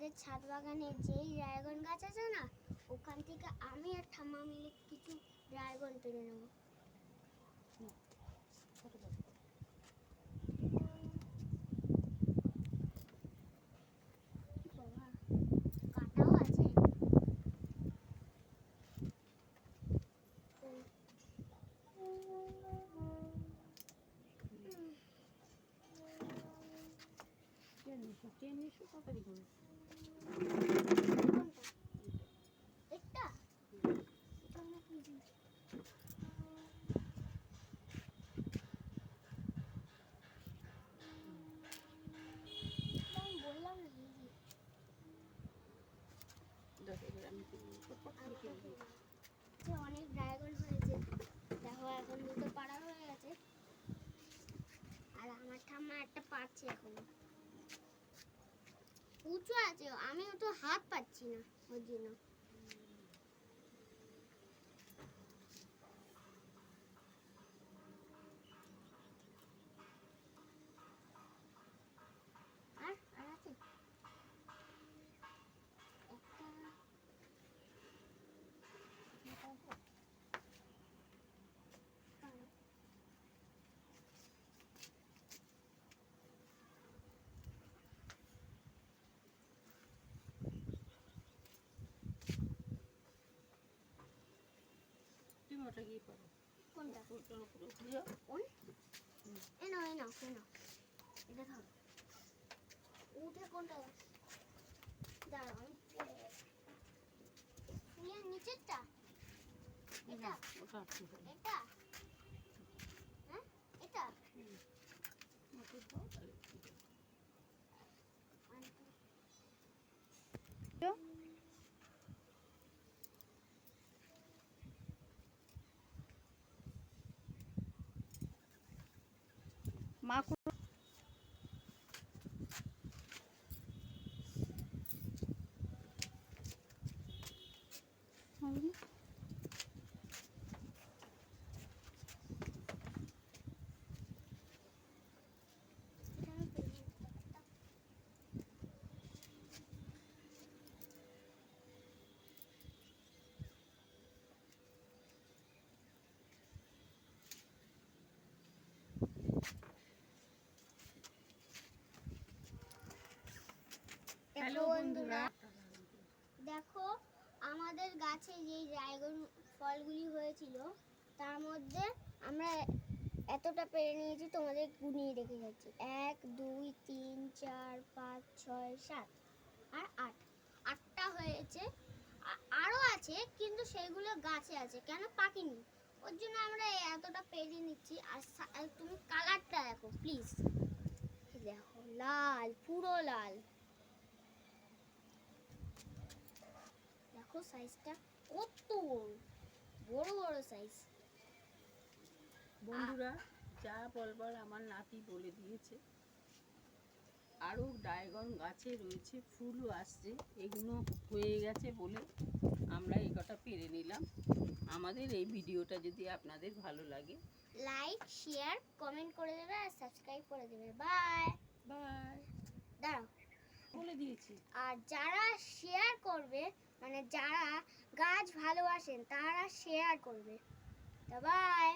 আমাদের ছাদ বাগানে যেই ড্রাগন গাছ আছে না ওখান থেকে আমি আর ঠাম্মা মিলে কিছু ড্রাগন পেরে নেব। বাবা, কাঁটাও দশ এবার আমি পটপট করে অনেক ড্রাগন হয়েছে দেখো, এখন দুটো পাড়া হয়ে গেছে। আর আমার ঠাম্মা একটা পাচ্ছে এখন। আছে আমি তো হাত পাচ্ছি না ওর জন্য আর আর আছে একটা তুমি ওটা গিয়ে করো কোনটা? উপরে উঠে যাও কোন এ নাও এ নাও এ নাও। এটা খাও। উঠে কোনটা দাঁড়াও আমি পড়ে গেছি। নিচেরটা? এটা? ওটা এটা? হ্যাঁ? এটা? মাটি দাও మాకు అవును হ্যালো বন্ধুরা দেখো আমাদের গাছে যে ড্রাগন ফলগুলি হয়েছিল তার মধ্যে আমরা এতটা পেরে নিয়েছি তোমাদের গুনিয়ে রেখে যাচ্ছি। এক দুই তিন চার পাঁচ ছয় সাত আর আট। আটটা হয়েছে। আরও আছে কিন্তু সেগুলো গাছে আছে কেন পাকিনি? ওর জন্য আমরা এতটা পেরে নিচ্ছি। আর তুমি কালারটা দেখো প্লিজ দেখো লাল পুরো লাল। দেখো সাইজটা কত বড়? বড় সাইজ বন্ধুরা যা বলবার আমার নাতি বলে দিয়েছে। আরও ডায়গন গাছে রয়েছে ফুলও আসছে। এগুলো হয়ে গেছে বলে আমরা এই কটা পেরে নিলাম। আমাদের এই ভিডিওটা যদি আপনাদের ভালো লাগে। লাইক শেয়ার কমেন্ট করে দেবে আর সাবস্ক্রাইব করে দেবে। বাই বাই দাঁড়াও। বলে দিয়েছি। আর যারা শেয়ার করবে যারা গাছ ভালোবাসেন তারা শেয়ার করবে। বাই